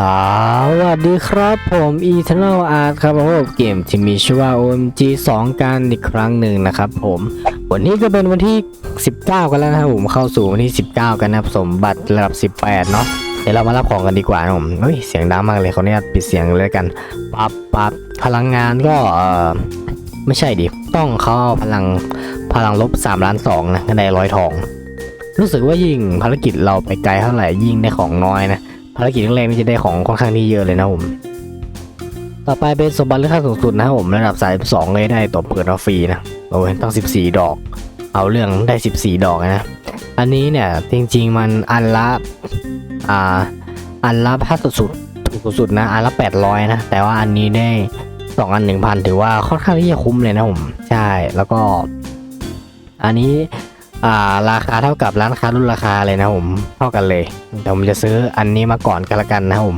สวัสดีครับผม Eternal Art ครับผมเกมที่มีชื่อว่า OMG 2 กันอีกครั้งหนึ่งนะครับผม วันนี้ก็เป็นวันที่ 19 กันแล้วนะครับผมเข้าสู่วันที่ 19 กันนะครับสมบัติระดับ 18 เนาะเดี๋ยวเรามารับของกันดีกว่านะผมเฮ้ยเสียงดังมากเลยเขาเนี่ยปิดเสียงเลยกันปับปับพลังงานก็เออไม่ใช่ดิต้องเข้าพลังพลังลบ3ล้าน2นะได้ร้อยทอง รู้สึกว่ายิ่งภารกิจเราไปไกลเท่าไหร่ยิ่งได้ของน้อยนะ ภารกิจแรกๆนี่จะได้ของค่อนข้างที่เยอะเลยนะผม ต่อไปเป็นสมบัติเลือกค่าสูงสุดนะครับผมระดับสาย2เลยได้ตัวเปิดเอาฟรีนะโอ้ยตั้ง 14 ดอก เอาเรื่องได้ 14 ดอกนะ อันนี้เนี่ยจริงๆมันอันละอ่าอันละถ้าสุดถูกสุดนะอันละ 800 นะ แต่ว่าอันนี้ได้สองอัน1,000ถือว่าค่อนข้างที่จะคุ้มเลยนะผม ใช่แล้วก็ อันนี้ อ่าราคาเท่ากับร้านค้ารุ่นราคาเลยนะผมเท่ากันเลยแต่ผมจะซื้ออันนี้มาก่อนกันละกันนะผม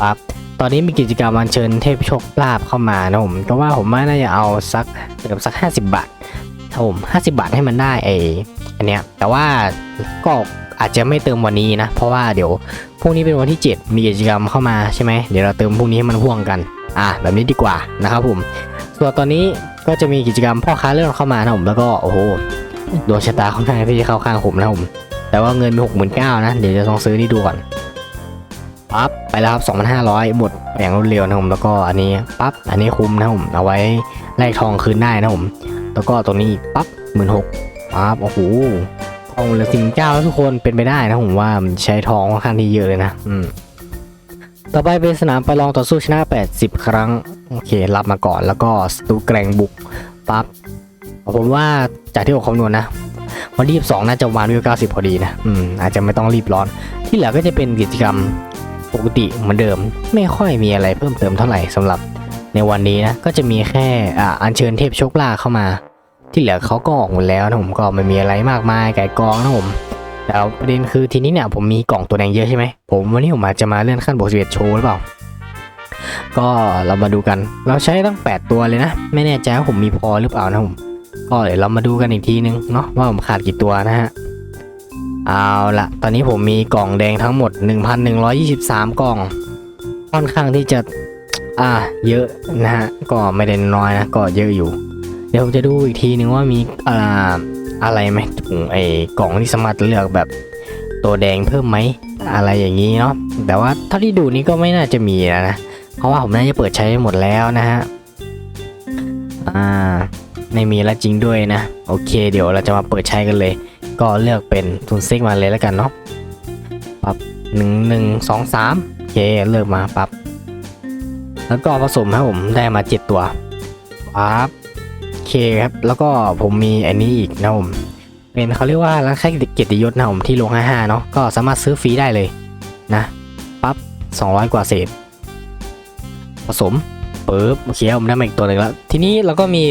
ปั๊บตอนนี้มีกิจกรรมอัญเชิญเทพโชคลาภเข้ามานะผมก็ว่าผมว่าน่าจะเอาสักเกือบสัก 50 บาทครับผม50 บาทให้มันได้ไออันเนี้ยแต่ว่าก็อาจจะไม่เติมวันนี้นะ เพราะว่าเดี๋ยวพรุ่งนี้เป็นวันที่ 7 มีกิจกรรมเข้ามาใช่ไหมเดี๋ยวเราเติมพรุ่งนี้ให้มันพ่วงกันอะแบบนี้ดีกว่านะครับผมส่วนตอนนี้ก็จะมีกิจกรรมพ่อค้าเลื่อนเข้ามานะผมแล้วก็โอ้โห ดวงชะตาค่อนข้างที่จะเข้าข้างผมนะผม แต่ว่าเงินมีหกหมื่นเก้านะ เดี๋ยวจะลองซื้อนี่ดูก่อนปั๊บไปแล้วครับสองพันห้าร้อยหมดอย่างรวดเร็วนะผมแล้วก็อันนี้ปั๊บอันนี้คุ้มนะผมเอาไว้แลกทองคืนได้นะผม แล้วก็ตัวนี้ปั๊บหมื่นหกปั๊บโอ้โหทองเหลือสิบเก้าแล้วทุกคนเป็นไปได้นะผมว่ามันใช้ทองค่อนข้างที่เยอะเลยนะอืมต่อไปเป็นสนามประลองต่อสู้ชนะ 80 ครั้ง โอเค รับมาก่อนแล้วก็สตูแกรงบุกปั๊บ ผมว่าจากที่ผมคำนวณนะวันที่22น่าจะวานวิว90 พอดีนะอืมอาจจะไม่ต้องรีบร้อน ที่เหลือก็จะเป็นกิจกรรมปกติเหมือนเดิม ไม่ค่อยมีอะไรเพิ่มเติมเท่าไหร่สำหรับในวันนี้นะก็จะมีแค่อ่าอัญเชิญเทพโชคลาเข้ามา ที่เหลือเขาก็ออกหมดแล้วนะผมก็ไม่มีอะไรมากมายไก่กองนะผมแต่ประเด็นคือทีนี้เนี่ยผมมีกล่องตัวแดงเยอะใช่ไหมผมวันนี้ผมอาจจะมาเลื่อนขั้นบวก11โชว์หรือเปล่าก็เรามาดูกัน เราใช้ตั้ง 8 ตัวเลยนะ ไม่แน่ใจว่าผมมีพอหรือเปล่านะผม ก็เดี๋ยวเรามาดูกันอีกทีนึงเนาะว่าผมขาดกี่ตัวนะฮะเอาละตอนนี้ผมมีกล่องแดงทั้งหมด 1,123 กล่อง ค่อนข้างที่จะอ่าเยอะนะฮะก็ไม่ได้น้อยนะก็เยอะอยู่ เดี๋ยวผมจะดูอีกทีนึงว่ามีอ่าอะไรไหมถุงไอ้กล่องที่สามารถเลือกแบบตัวแดงเพิ่มไหมอะไรอย่างนี้เนาะแต่ว่าเท่าที่ดูนี้ก็ไม่น่าจะมีนะนะเพราะว่าผมน่าจะเปิดใช้หมดแล้วนะฮะอ่า ไม่มีแล้วจริงด้วยนะ โอเค เดี๋ยวเราจะมาเปิดใช้กันเลย ก็เลือกเป็นทุนซิกมาเลยแล้วกันเนาะปรับหนึ่งหนึ่งสองสามโอเคเลือกมาปรับ แล้วก็ผสมครับผมได้มาเจ็ดตัวปั๊บโอเคครับ แล้วก็ผมมีอันนี้อีกนะผมเป็นเขาเรียกว่าร้านค้าเกียรติยศนะผมที่ลง55เนาะก็สามารถซื้อฟรีได้เลยนะปั๊บ200 กว่าเศษผสมปึ๊บโอเคผมได้มาอีกตัวหนึ่งแล้ว ทีนี้เราก็มี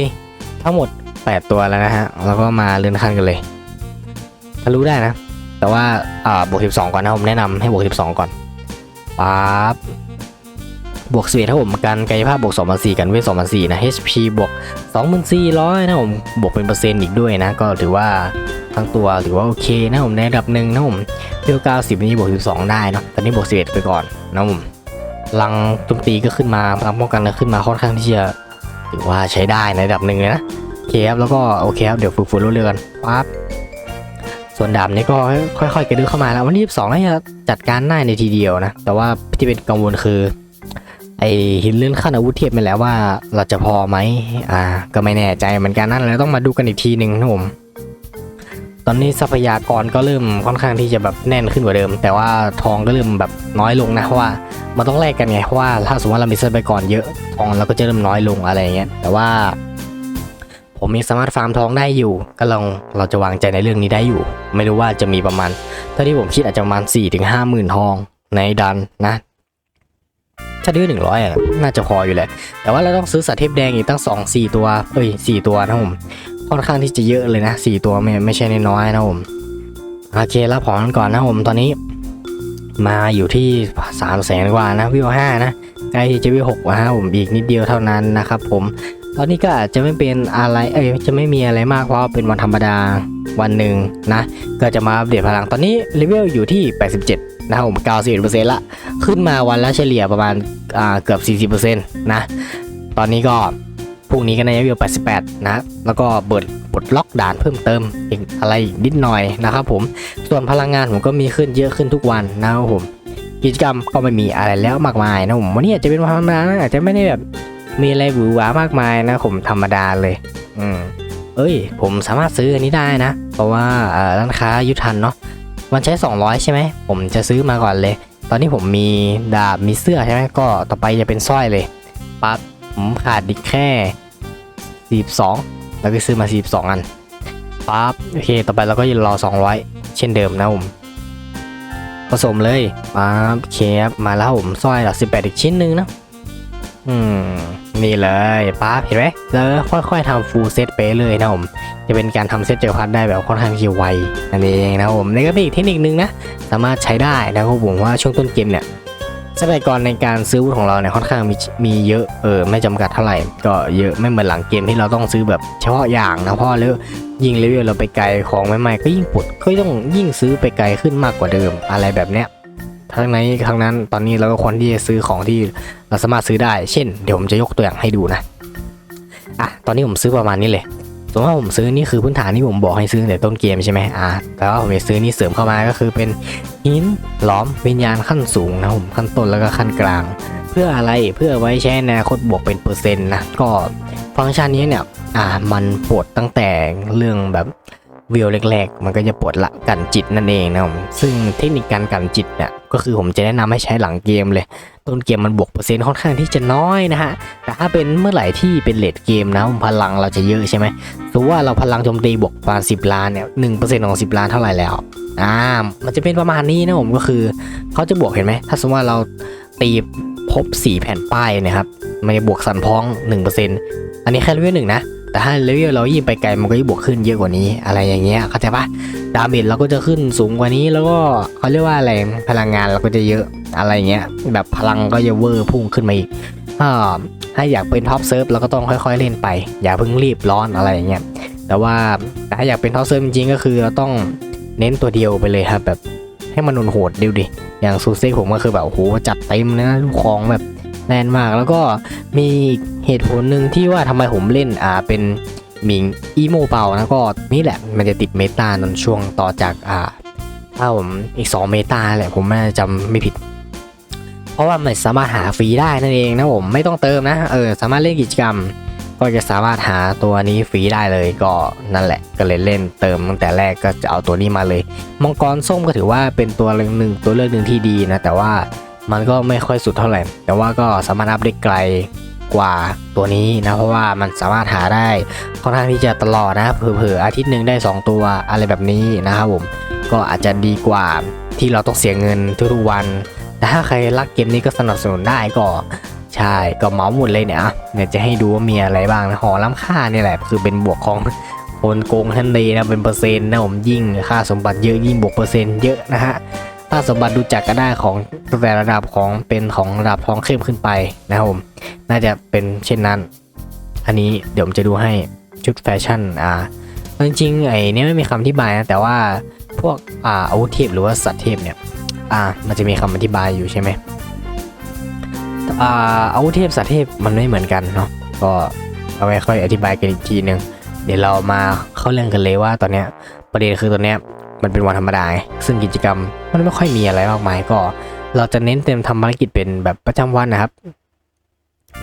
ทั้งหมด 8 ตัวแล้วนะฮะเราก็มาเลื่อนขั้นกันเลยถ้ารู้ได้นะ แต่ว่าอ่าบวก 12 ก่อนนะผมแนะนำให้บวก 12 ก่อนปั๊บบวก11ถ้าผมกันกายภาพบวก2 4 0กันเวท2,400นะ HP บวก 2,400 นะผมบวกเป็นเปอร์เซ็นต์อีกด้วยนะ ก็ถือว่าทั้งตัวถือว่าโอเคนะผมในระดับหนึ่งนะผมเพียว90 นี่บวก 12 ได้เนาะตอนนี้บวก 11 ไปก่อนนะผมลังโจมตีก็ขึ้นมาพลังป้องกันก็ขึ้นมาค่อนข้างที่จะ ถือว่าใช้ได้ในระดับหนึ่งเลยนะโอเคครับแล้วก็โอเคครับเดี๋ยวฝึกฝนรู้เรื่องกันปั๊บส่วนดาบนี้ก็ค่อยๆกระดึ๊เข้ามาแล้ววันที่22น่าจะจัดการได้ในทีเดียวนะ แต่ว่าที่เป็นกังวลคือ ไอหินเลื่อนขั้นอาวุธเทียบไปแล้วว่าเราจะพอไหมอ่า ก็ไม่แน่ใจเหมือนกันนั่นแล้วต้องมาดูกันอีกทีหนึ่งนะผม อนนี้ทรัพยากรก็เริ่มค่อนข้างที่จะแบบแน่นขึ้นกว่าเดิม แต่ว่าทองก็เริ่มแบบน้อยลงนะเพราะว่ามันต้องแลกกันไงเพราะว่าถ้าสมมติว่าเรามีทรัพยากรเยอะทองเราก็จะเริ่มน้อยลงอะไรอย่างเงี้ยแต่ว่า ผมยังสามารถฟาร์มทองได้อยู่ ก็ลองเราจะวางใจในเรื่องนี้ได้อยู่ ไม่รู้ว่าจะมีประมาณเท่าที่ผมคิดอาจจะประมาณ4ี่ถึงห้าหมื่นทองในดันนะถ้าดื้อหนึ่งร้อยน่าจะพออยู่แหละ แต่ว่าเราต้องซื้อสัตว์เทพแดงอีกตั้งสองสี่ตัว เอ้ยสี่ตัวนะผม ค่อนข้างที่จะเยอะเลยนะสี่ตัวไม่ไม่ใช่น้อยนะผมโอเครับของกันก่อนนะผมตอนนี้มาอยู่ที่สามแสนกว่านะวิวห้านะใกล้จะวิวหกนะผมอีกนิดเดียวเท่านั้นนะครับผมตอนนี้ก็อาจจะไม่เป็นอะไรเอ้ยจะไม่มีอะไรมากเพราะเป็นวันธรรมดาวันหนึ่งนะก็จะมาอัปเดตพลังตอนนี้เลเวลอยู่ที่ 87 นะครับผม91%ละขึ้นมาวันละเฉลี่ยประมาณอ่าเกือบ 40%นะตอนนี้ก็ พรุ่งนี้ก็ในเลเวล88 นะ แล้วก็เปิดปลดล็อกด่านเพิ่มเติมอีกอะไรอีกนิดหน่อยนะครับผม ส่วนพลังงานผมก็มีขึ้นเยอะขึ้นทุกวันนะครับผม กิจกรรมก็ไม่มีอะไรแล้วมากมายนะผมวันนี้อาจจะเป็นวันธรรมดานอาจจะไม่ได้แบบมีอะไรหวือหวามากมายนะผมธรรมดาเลย อืม เอ้ย ผมสามารถซื้ออันนี้ได้นะ เพราะว่าร้านค้ายุทันเนาะ มันใช้ 200 ใช่ไหม ผมจะซื้อมาก่อนเลย ตอนนี้ผมมีดาบมีเสื้อใช่ไหมก็ต่อไปจะเป็นสร้อยเลยปั๊บ ผมขาดดิแค่ 42 แล้วก็ซื้อมา 42 อันปั๊บโอเค ต่อไปเราก็จะรอ 200 เช่นเดิมนะผม ผสมเลยปั๊บโอเคบมาแล้วผมสร้อยหลัก18 อีกชิ้นนึงนะ อืม นี่เลยปั๊บเห็นไหมแล้วค่อยๆทำฟูลเซตไปเลยนะผม จะเป็นการทำเซตเจอพัดได้แบบค่อนข้างที่ไวนั่นเองนะผมนี่ก็เป็นอีกเทคนิคนึงนะ สามารถใช้ได้นะครับผมว่าช่วงต้นเกมเนี่ย ทรัพยากรในการซื้อวุธของเราเนี่ยค่อนข้างมีมีเยอะเออไม่จำกัดเท่าไหร่ ก็เยอะไม่เหมือนหลังเกมที่เราต้องซื้อแบบเฉพาะอย่างนะเพราะแล้วยิ่งเลเวลเราไปไกลของใหม่ๆก็ยิ่งปลดก็ต้องยิ่งซื้อไปไกลขึ้นมากกว่าเดิมอะไรแบบเนี้ยทั้งนี้ทั้งนั้นตอนนี้เราก็ควรที่จะซื้อของที่เราสามารถซื้อได้ เช่น เดี๋ยวผมจะยกตัวอย่างให้ดูนะอะตอนนี้ผมซื้อประมาณนี้เลย สมมติว่าผมซื้อนี่คือพื้นฐานที่ผมบอกให้ซื้อแต่ต้นเกมใช่ไหมอ่าแต่ว่าผมจะซื้อนี่เสริมเข้ามาก็คือเป็นหินหลอมวิญญาณขั้นสูงนะผมขั้นต้นแล้วก็ขั้นกลาง เพื่ออะไรเพื่อไว้ใช้ในอนาคตบวกเป็นเปอร์เซ็นต์นะก็ฟังก์ชันนี้เนี่ยอ่ามันปลดตั้งแต่เรื่องแบบ วิวแรกๆ มันก็จะปลดละกันจิตนั่นเองนะผมซึ่งเทคนิคการกันจิตเนี่ยก็คือผมจะแนะนำให้ใช้หลังเกมเลย ต้นเกมมันบวกเปอร์เซ็นต์ค่อนข้างที่จะน้อยนะฮะแต่ถ้าเป็นเมื่อไหร่ที่เป็นเลดเกมนะพลังเราจะเยอะใช่ไหมสมมติว่าเราพลังโจมตีบวกประมาณ10ล้านเนี่ยหนึ่งเปอร์เซ็นต์ของ10ล้านเท่าไหร่แล้วอ่ามันจะเป็นประมาณนี้นะผมก็คือเขาจะบวกเห็นไหมถ้าสมมติว่าเราตีพบ 4 แผ่นป้ายนะครับ มันจะบวกสันพ้อง 1%อันนี้แค่เลเวลหนึ่งนะ แต่ถ้าเลเวลเรายิ่งไปไกลมันก็จะบวกขึ้นเยอะกว่านี้อะไรอย่างเงี้ยเข้าใจปะดาเมจเราก็จะขึ้นสูงกว่านี้แล้วก็เขาเรียกว่าอะไรพลังงานเราก็จะเยอะอะไรเงี้ยแบบพลังก็จะเวอร์พุ่งขึ้นมาอีกถ้าอยากเป็นท็อปเซิร์ฟเราก็ต้องค่อยๆเล่นไป อย่าเพิ่งรีบร้อนอะไรอย่างเงี้ยแต่ว่าถ้าอยากเป็นท็อปเซิร์ฟจริงๆก็คือเราต้องเน้นตัวเดียวไปเลยครับแบบให้มันโหดๆดูดิอย่างซูเซ่ผมก็คือแบบโอ้โหจัดเต็มนะลูกของแบบ แน่นมากแล้วก็มีเหตุผลหนึ่งที่ว่าทำไมผมเล่นอ่าเป็นมิงอีโมเปานะก็นี่แหละมันจะติดเมตาในช่วงต่อจากอ่าถ้าผมอีก 2 เมตาแหละผมน่าจะจำไม่ผิด เพราะว่ามันสามารถหาฟรีได้นั่นเองนะผมไม่ต้องเติมนะเออสามารถเล่นกิจกรรม ก็จะสามารถหาตัวนี้ฟรีได้เลยก็นั่นแหละก็เลยเล่นเติมตั้งแต่แรกก็จะเอาตัวนี้มาเลย มังกรส้มก็ถือว่าเป็นตัวเลือกหนึ่งตัวเลือกหนึ่งที่ดีนะแต่ว่า มันก็ไม่ค่อยสุดเท่าไหร่ แต่ว่าก็สามารถอัพได้ไกลกว่าตัวนี้นะ เพราะว่ามันสามารถหาได้ค่อนข้างที่จะตลอดนะ เผลอๆอาทิตย์หนึ่งได้ 2 ตัวอะไรแบบนี้นะครับผม ก็อาจจะดีกว่าที่เราต้องเสียเงินทุกๆวัน แต่ถ้าใครรักเกมนี้ก็สนับสนุนได้ก็ใช่ก็เหมาหมดเลยเนี่ยเนี่ยจะให้ดูว่ามีอะไรบ้างนะหอล้ำค่าเนี่ยแหละ คือเป็นบวกของคนโกงทันทีนะเป็นเปอร์เซ็นต์นะผมยิ่งค่าสมบัติเยอะยิ่งบวกเปอร์เซ็นต์เยอะนะฮะ ถ้าสมบัติดูจากก็ได้ของแต่ระดับของเป็นของระดับทองเข้มขึ้นไปนะครับผม น่าจะเป็นเช่นนั้น อันนี้เดี๋ยวผมจะดูให้ชุดแฟชั่นอ่าจริงๆไอ้นี่ไม่มีคำอธิบายนะแต่ว่าพวกอ่าอาวุธเทพหรือว่าสัตว์เทพเนี่ยอ่ามันจะมีคำอธิบายอยู่ใช่ไหมอ่าอาวุธเทพสัตว์เทพมันไม่เหมือนกันเนาะก็เอาไว้ค่อยอธิบายกันอีกทีนึงเดี๋ยวเรามาเข้าเรื่องกันเลยว่าตอนเนี้ยประเด็นคือตอนเนี้ย มันเป็นวันธรรมดา ซึ่งกิจกรรมมันไม่ค่อยมีอะไรมากมายก็ เราจะเน้นเต็มทำภารกิจเป็นแบบประจำวันนะครับ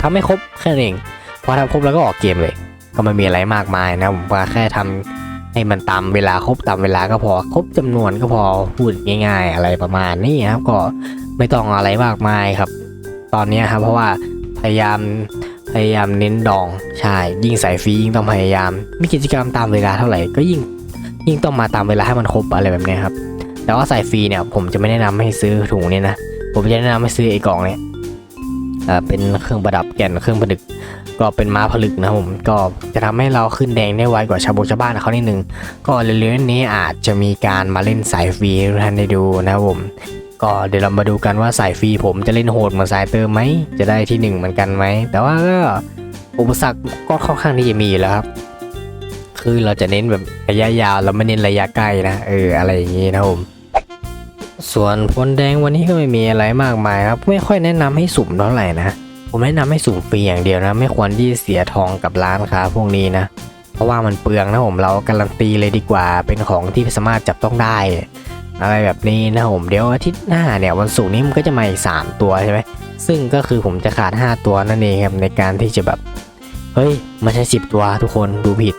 ทำไม่ครบแค่นั้นเอง พอทำครบแล้วก็ออกเกมเลย ก็ไม่มีอะไรมากมายนะผมว่าแค่ทำให้มันตามเวลาครบตามเวลาก็พอครบจำนวนก็พอพูดง่าย ๆ อะไรประมาณนี้ครับก็ไม่ต้องอะไรมากมายครับ ตอนนี้ครับเพราะว่าพยายามพยายามเน้นดองใช่ยิ่งใส่ฟรียิ่งต้องพยายาม มีกิจกรรมตามเวลาเท่าไหร่ก็ยิ่ง ยิ่งต้องมาตามเวลาให้มันครบอะไรแบบนี้ครับ แต่ว่าใส่ฟรีเนี่ย ผมจะไม่แนะนำให้ซื้อถุงเนี้นะ ผมจะแนะนำให้ซื้อไอ้กล่องเนี่ยเอ่อเป็นเครื่องประดับแก่นเครื่องประดึก ก็เป็นม้าผลึกนะผม ก็จะทำให้เราขึ้นแดงได้ไวกว่าชาวโบชาวบ้านเขานิดนึง ก็เร็วๆนี้อาจจะมีการมาเล่นสายฟรีท่านได้ดูนะครับผม ก็เดี๋ยวเรามาดูกันว่าสายฟรีผมจะเล่นโหดเหมือนสายเติมไหม จะได้ที่หนึ่งเหมือนกันไหม แต่ว่าก็อุปสรรคก็ค่อนข้างที่จะมีอยู่แล้วครับ คือเราจะเน้นแบบระยะยาวเราไม่เน้นระยะใกล้นะเอออะไรอย่างงี้นะครับผมส่วนพลแดงวันนี้ก็ไม่มีอะไรมากมายครับ ไม่ค่อยแนะนำให้สุ่มเท่าไหร่นะผมแนะนำให้สุ่มฟรีอย่างเดียวนะ ไม่ควรที่เสียทองกับร้านค้าพวกนี้นะ เพราะว่ามันเปลืองนะผมเราการันตีเลยดีกว่าเป็นของที่สามารถจับต้องได้ อะไรแบบนี้นะผมเดี๋ยวอาทิตย์หน้าเนี่ยวันศุกร์นี้มันก็จะมาอีกสามตัวใช่ไหมซึ่งก็คือผมจะขาด 5 ตัวนั่นเองครับในการที่จะแบบเฮ้ยไม่ใช่10 ตัวทุกคนดูผิด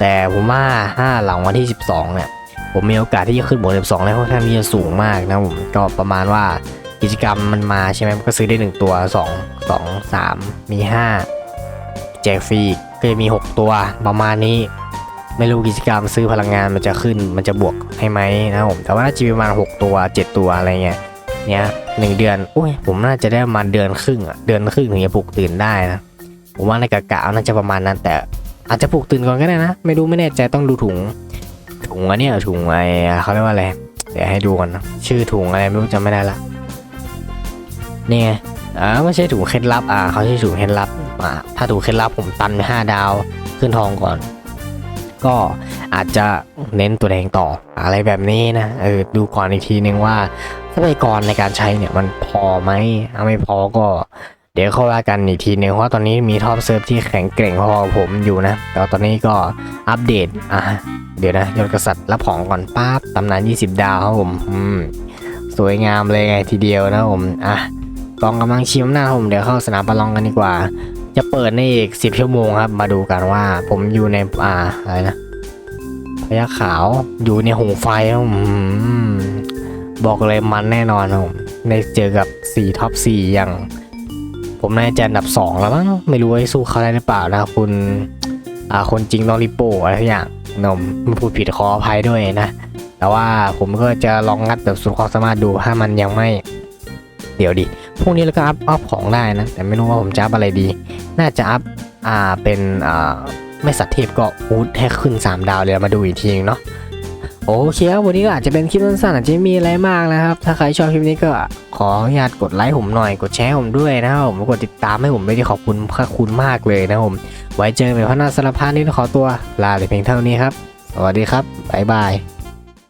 แต่ผมว่าถ้าหลังวันที่ 12 เนี่ย ผมมีโอกาสที่จะขึ้นบวก12ได้ค่อนข้างที่จะสูงมากนะผมก็ประมาณว่ากิจกรรมมันมาใช่ไหมก็ซื้อได้ 1 ตัว 2 2 3 มี 5 แจกฟรีก็จะมี 6 ตัวประมาณนี้ไม่รู้กิจกรรมซื้อพลังงานมันจะขึ้นมันจะบวกให้ไหมนะผมแต่ว่าน่าจะประมาณ 6 ตัว 7 ตัวอะไรเงี้ยเนี้ยหนึ่งเดือนอุ้ยผมน่าจะได้ประมาณเดือนครึ่งอะเดือนครึ่งถึงจะปลุกตื่นได้นะผมว่าในกะกะน่าจะประมาณนั้นแต่ อาจจะปลุกตื่นก่อนก็ได้นะ ไม่รู้ไม่แน่ใจต้องดูถุง ถุงอันเนี้ยถุงไอเขาเรียกว่าอะไรเดี๋ยวให้ดูกันนะชื่อถุงอะไรไม่รู้จำไม่ได้ละนี่ไงอ่าไม่ใช่ถุงเคล็ดลับอ่าเขาใช้ถุงเคล็ดลับอ่าถ้าถุงเคล็ดลับผมตันไปห้าดาวขึ้นทองก่อน ก็อาจจะเน้นตัวแดงต่ออะไรแบบนี้นะเออดูก่อนอีกทีนึงว่าทรัพยากรในการใช้เนี่ยมันพอไหมถ้าไม่พอก็ ดี๋ยวเข้าว่ากันอีกทีนึงเพราะตอนนี้มีท็อปเซิร์ฟที่แข็งเกร่งพอผมอยู่นะแต่ว่าตอนนี้ก็อัปเดตอะเดี๋ยวนะยอดกษัตริย์รับของก่อนป๊าบตำนาน 20 ดาวครับผมอืมสวยงามเลยไงทีเดียวนะผมอะกองกำลังชิมหน้าผมเดี๋ยวเข้าสนามประลองกันดีกว่า จะเปิดในอีก 10 ชั่วโมงครับ มาดูกันว่าผมอยู่ในอ่าอะไรนะพยาขาวอยู่ในหงไฟครับผมอืมบอกเลยมันแน่นอนครับผมในเจอกับ4ท็อป4อย่าง ผมน่าจะอันดับ 2 แล้วมั้งไม่รู้ว่าสู้เขาได้หรือเปล่านะคุณอ่าคนจริงต้องริโปอะไรทุกอย่างนมพูดผิดขออภัยด้วยนะ แต่ว่าผมก็จะลองงัดแบบสุดความสามารถดูถ้ามันยังไม่ เดี๋ยวดิพวกนี้แล้วก็อัพอัพของได้นะ แต่ไม่รู้ว่าผมจะอัพอะไรดี น่าจะอัพอ่าเป็นอ่าไม่สัตว์เทพก็อูดให้ขึ้น 3 ดาวเลยมาดูอีกทีนึงเนาะ โอเคครับวันนี้ก็อาจจะเป็นคลิปสั้นๆอาจจะไม่มีอะไรมากนะครับ ถ้าใครชอบคลิปนี้ก็ขออนุญาตกดไลค์ผมหน่อย กดแชร์ผมด้วยนะครับผมกดติดตามให้ผมด้วยที่ขอบคุณค่าคุณมากเลยนะครับผม ไว้เจอกันใหม่พัฒนาสารพานี้ขอตัวลาแต่เพียงเท่านี้ครับ สวัสดีครับบ๊ายบาย